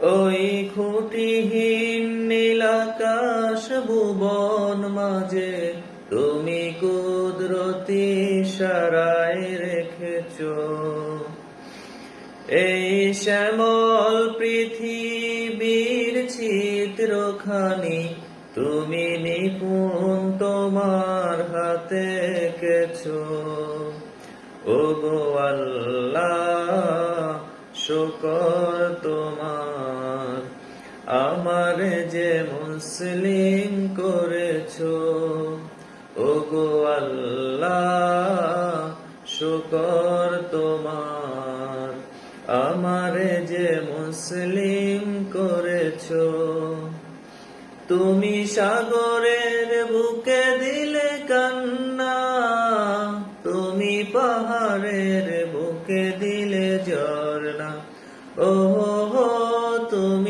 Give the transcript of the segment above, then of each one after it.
ওই খুঁটিহীন নীলাকাশ ভুবন মাঝে তুমি কুদরতি সারায় রেখেছ। এই শ্যামল পৃথিবীর চিত্রখানি তুমি নিপুণ তোমার হাতে কেছো ও গো আল্লাহ, শুকর তোমার আমার যে মুসলিম করেছ ও গো আল্লাহ, শুকর তোমার। আমার যে মুসলিম করেছ, তুমি সাগরের বুকে দিলে কান্না, তুমি পাহাড়ের বুকে দিলে ঝর্ণা। ও তুমি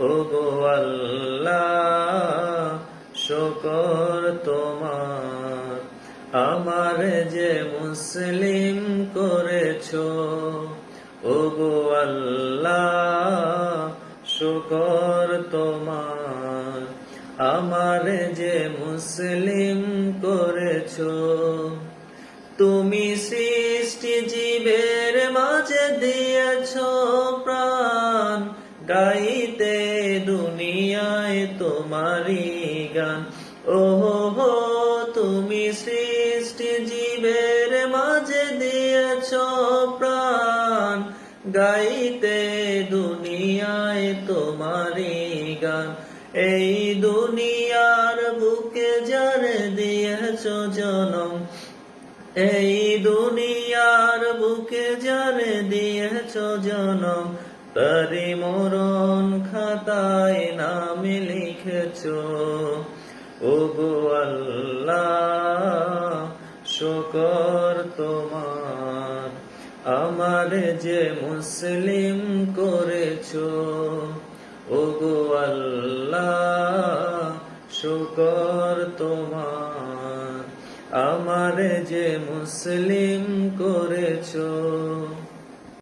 ও আল্লাহ, শকর তোমার। আমার যে মুসলিম করেছ ও গো আল্লাহ, শুকর তোমার। আমার যে মুসলিম করেছ, তুমি সৃষ্টি জীবের মাঝে দিয়েছ। গাইতে দুনিয়ায় তোমারি গান। ও হো, তুমি সৃষ্টি জীবের মাঝে দিয়েছ প্রাণ। গাইতে দুনিয়ায় তোমারি গান। এই দুনিয়ার বুকে যার দিয়েছ জনম, এই দুনিয়ার বুকে যার দিয়েছ জনম তারি মরণ খাতায় নাম লিখেছ ও গো আল্লাহ, শকর তোমার। আমার যে মুসলিম করেছ ও গো আল্লাহ, শুকর তোমার। আমার যে মুসলিম করেছ